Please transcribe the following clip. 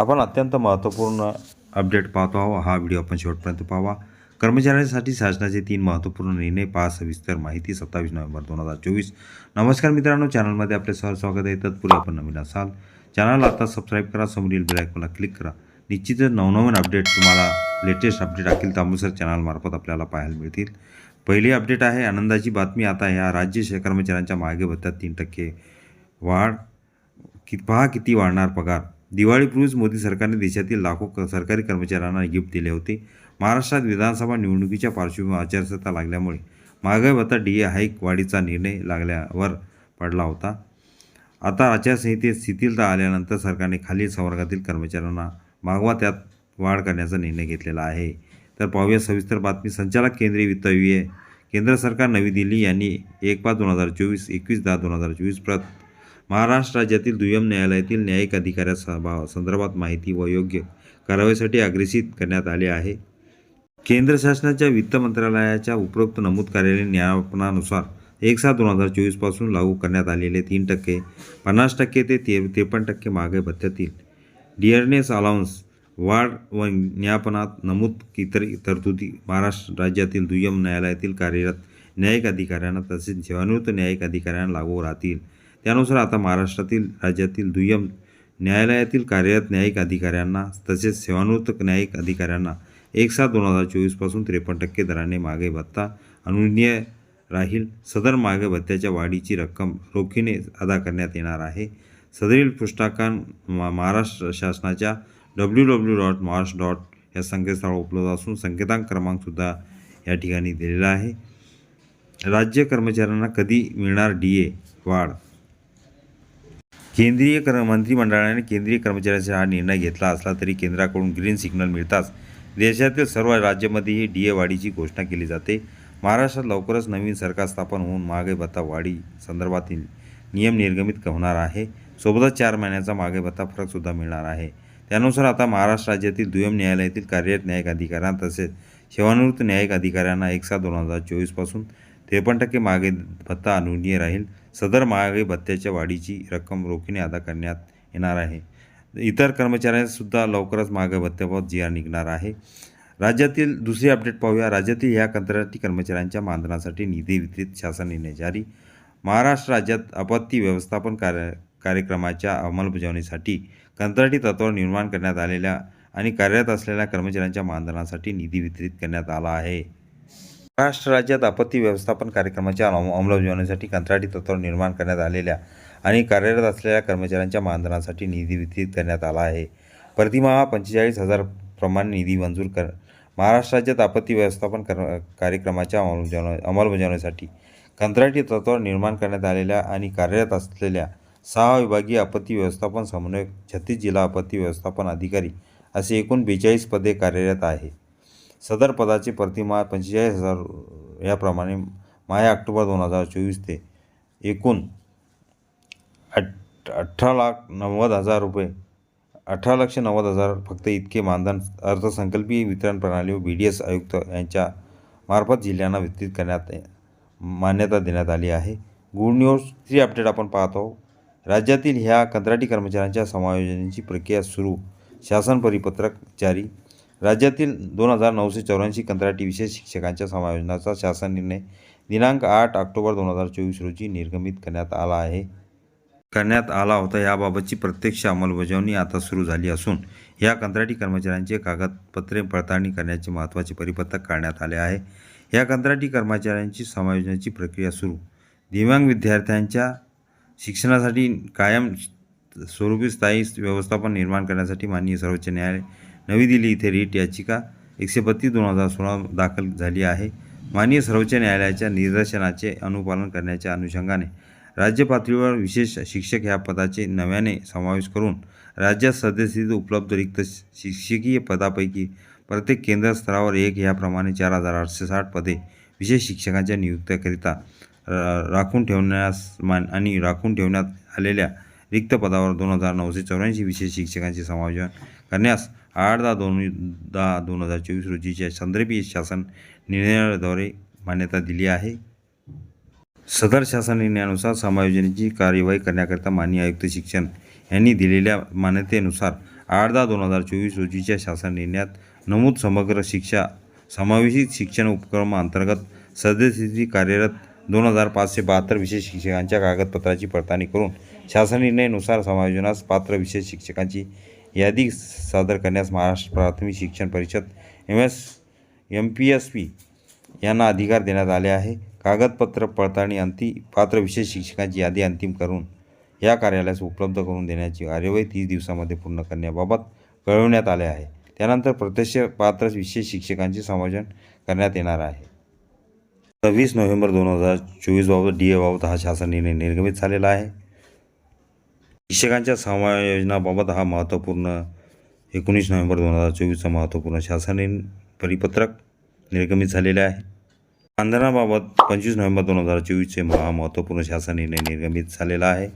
आपण अत्यंत महत्त्वपूर्ण अपडेट पाहतो आहोत. हा व्हिडिओ आपण शेवटपर्यंत पाहावा. कर्मचाऱ्यांसाठी शासनाचे तीन महत्त्वपूर्ण निर्णय पहा सविस्तर माहिती सत्तावीस नोव्हेंबर दोन हजार चोवीस. नमस्कार मित्रांनो चॅनलमध्ये आपले सहज स्वागत आहे. तत्पूर्वी आपण नवीन असाल चॅनलला आता सबस्क्राईब करा समोरील बेल आयकॉनला क्लिक करा. निश्चितच नवनवीन अपडेट तुम्हाला लेटेस्ट अपडेट अखिल तांबूसर चॅनलमार्फत आपल्याला पाहायला मिळतील. पहिली अपडेट आहे आनंदाची बातमी आता ह्या राज्य कर्मचाऱ्यांच्या मागे भत्त्यात तीन टक्के वाढ कि पहा किती वाढणार पगार. दिवाळीपूर्वीच मोदी सरकारने देशातील लाखो क- सरकारी कर्मचाऱ्यांना गिफ्ट दिले होते. महाराष्ट्रात विधानसभा निवडणुकीच्या पार्श्वभूमीवर आचारसंहिता लागल्यामुळे महागाई भत्ता डी ए हाईक वाढीचा निर्णय लागल्यावर पडला होता. आता आचारसंहितेत शिथिलता आल्यानंतर सरकारने खालील संवर्गातील कर्मचाऱ्यांना मागवा त्यात वाढ करण्याचा निर्णय घेतलेला आहे. तर पाहूया सविस्तर बातमी. संचालक केंद्रीय वित्त विभाग केंद्र सरकार नवी दिल्ली यांनी एक पाच दोन हजार चोवीस एकवीस दहा दोन हजार चोवीस प्रत महाराष्ट्र राज्यातील दुय्यम न्यायालयातील न्यायिक अधिकाऱ्या संदर्भात माहिती व योग्य कारवाईसाठी अग्रेसित करण्यात आले आहे. केंद्र शासनाच्या वित्त मंत्रालयाच्या उपरोक्त नमूद कार्यालयीन न्यायापनानुसार एक सात दोन हजार चोवीसपासून लागू करण्यात आलेले तीन टक्के पन्नास टक्के ते ते त्रेपन्न टक्के महागाई भत्त्यातील डिअरनेस अलाउन्स वाढ व न्यापनात नमूद इतर तरतुदी महाराष्ट्र राज्यातील दुय्यम न्यायालयातील कार्यरत न्यायिक अधिकाऱ्यांना तसेच सेवानिवृत्त न्यायिक अधिकाऱ्यांना लागू राहतील. त्यानुसार आता महाराष्ट्रातील राज्यातील दुय्यम न्यायालयातील कार्यरत न्यायिक अधिकाऱ्यांना तसेच सेवानिवृत्त न्यायिक अधिकाऱ्यांना एक सात दोन हजार चोवीसपासून त्रेपन्न टक्के दराने मागे भत्ता अनुज्ञेय राहील. सदर मागे भत्त्याच्या वाढीची रक्कम रोखीने अदा करण्यात येणार आहे. सदरील पुस्तकां मा- महाराष्ट्र शासनाच्या W W dot Maharashtra dot या संकेतस्थळावर उपलब्ध असून संकेतांक क्रमांकसुद्धा या ठिकाणी दिलेला आहे. राज्य कर्मचाऱ्यांना कधी मिळणार डी ए वाढ? केंद्रीय कर मंत्रिमंडळाने केंद्रीय कर्मचाऱ्यांचा हा निर्णय घेतला असला तरी केंद्राकडून ग्रीन सिग्नल मिळताच देशातील सर्व राज्यांमध्येही डी ए वाढीची घोषणा केली जाते. महाराष्ट्रात लवकरच नवीन सरकार स्थापन होऊन महागाई भत्ता वाढी संदर्भातील नियम निर्गमित होणार आहे. सोबतच चार महिन्याचा मागे भत्ता फरकसुद्धा मिळणार आहे. त्यानुसार आता महाराष्ट्र राज्यातील दुय्यम न्यायालयातील कार्यरत न्यायिक अधिकाऱ्यांना तसेच सेवानिवृत्त न्यायिक अधिकाऱ्यांना एक सात दोन हजार चोवीसपासून त्रेपन्न टक्के मागे भत्ता अनुनीय राहील. सदर महागाई भत्त्याच्या वाढीची रक्कम रोखीने अदा करण्यात येणार आहे. इतर कर्मचाऱ्यांसुद्धा लवकरच महागाई भत्त्याबाबत जी आर निघणार आहे. राज्यातील दुसरी अपडेट पाहूया. राज्यातील ह्या कंत्राटी कर्मचाऱ्यांच्या मानधनासाठी निधी वितरित शासन निर्णय जारी. महाराष्ट्र राज्यात आपत्ती व्यवस्थापन कार्य कार्यक्रमाच्या अंमलबजावणीसाठी कंत्राटी तत्वावर निर्माण करण्यात आलेल्या आणि कार्यरत असलेल्या कर्मचाऱ्यांच्या मानधनासाठी निधी वितरित करण्यात आला आहे. महाराष्ट्र राज्यात आपत्ती व्यवस्थापन कार्यक्रमाच्या अंमलबजावणीसाठी कंत्राटी तत्वावर निर्माण करण्यात आलेल्या आणि कार्यरत असलेल्या कर्मचाऱ्यांच्या मानधनासाठी निधी वितरित करण्यात आला आहे. प्रतिमाहा पंचेचाळीस हजार प्रमाण निधी मंजूर कर महाराष्ट्र राज्यात आपत्ती व्यवस्थापन कर कार्यक्रमाच्या अंमलबजावणी अंमलबजावणीसाठी कंत्राटी तत्वावर निर्माण करण्यात आलेल्या आणि कार्यरत असलेल्या सहा विभागीय आपत्ती व्यवस्थापन समन्वयक छत्तीस जिल्हा आपत्ती व्यवस्थापन अधिकारी असे एकूण बेचाळीस पदे कार्यरत आहे सदर पदाची प्रतिमा पंचेचाळीस हजार याप्रमाणे माया ऑक्टोबर दोन हजार चोवीस ते एकूण अठ अठरा लाख नव्वद हजार रुपये अठरा लक्ष नव्वद हजार फक्त इतके मानधन अर्थसंकल्पीय वितरण प्रणाली व बी डी एस आयुक्त यांच्या मार्फत जिल्ह्यांना वितरित करण्यात मान्यता देण्यात आली आहे. गुड न्यूजची अपडेट आपण पाहतो राज्यातील ह्या कंत्राटी कर्मचाऱ्यांच्या समायोजनाची प्रक्रिया सुरू शासन परिपत्रक जारी राज्यातील दोन हजार नऊशे चौऱ्याऐंशी कंत्राटी विशेष शिक्षकांच्या समायोजनाचा शासन निर्णय दिनांक आठ ऑक्टोबर दोन हजार चोवीस रोजी निर्गमित करण्यात आला आहे. करण्यात आला होता. याबाबतची प्रत्यक्ष अंमलबजावणी आता सुरू झाली असून या कंत्राटी कर्मचाऱ्यांचे कागदपत्रे पडताळणी करण्याचे महत्त्वाचे परिपत्रक काढण्यात आले आहे. या कंत्राटी कर्मचाऱ्यांची समायोजनाची प्रक्रिया सुरू. दिव्यांग विद्यार्थ्यांच्या शिक्षणासाठी कायम स्वरूपी स्थायी व्यवस्थापन निर्माण करण्यासाठी माननीय सर्वोच्च न्यायालय नवी दिल्ली इथे रीट याचिका एकशे बत्तीस दोन हजार सोळा दाखल झाली आहे. माननीय सर्वोच्च न्यायालयाच्या निदर्शनाचे अनुपालन करण्याच्या अनुषंगाने राज्य पातळीवर विशेष शिक्षक ह्या पदाचे नव्याने समावेश करून राज्यात सद्यस्थितीत उपलब्ध रिक्त शिक्षकीय पदापैकी प्रत्येक केंद्र स्तरावर एक याप्रमाणे चार हजार आठशे साठ पदे विशेष शिक्षकांच्या नियुक्त्याकरिता राखून ठेवण्यास मान आणि राखून ठेवण्यात आलेल्या रिक्त पदावर दोन हजार नऊशे चौऱ्याऐंशी विशेष शिक्षकांचे समायोजन करण्यास आठ दहा दोन दहा दोन हजार चोवीस रोजीच्या संदर्भी शासन निर्णयाद्वारे मान्यता दिली आहे. सदर शासन निर्णयानुसार समायोजनेची कार्यवाही करण्याकरिता माननीय आयुक्त शिक्षण यांनी दिलेल्या मान्यतेनुसार आठ दहा दोन हजार चोवीस रोजीच्या शासन निर्णयात नमूद समग्र शिक्षा समावेशित शिक्षण उपक्रमाअंतर्गत सद्यस्थिती कार्यरत दोन हजार पाचशे बहात्तर विशेष शिक्षकांच्या कागदपत्राची पडताळणी करून शासन निर्णयानुसार समायोजनास पात्र विशेष शिक्षकांची यादी सादर करण्यास महाराष्ट्र प्राथमिक शिक्षण परिषद M S M P S P यांना अधिकार देण्यात आले आहे. कागदपत्र पडताळणी अंती पात्र विशेष शिक्षकांची यादी अंतिम करून या कार्यालयास उपलब्ध करून देण्याची कार्यवाही तीस दिवसामध्ये पूर्ण करण्याबाबत कळवण्यात आले आहे. त्यानंतर प्रत्यक्ष पात्र विशेष शिक्षकांचे समायोजन करण्यात येणार आहे. सव्वीस नोव्हेंबर दोन हजार चोवीसबाबत डी एबाबत हा शासन निर्णय निर्गमित झालेला आहे. शिक्षकांच्या समायोजनाबाबत हा महत्त्वपूर्ण एकोणीस नोव्हेंबर दोन हजार चोवीसचा महत्त्वपूर्ण शासन परिपत्रक निर्गमित झालेले आहे. मानधनाबाबत पंचवीस नोव्हेंबर दोन हजार चोवीसचे हा महत्त्वपूर्ण शासन निर्णय निर्गमित झालेला आहे.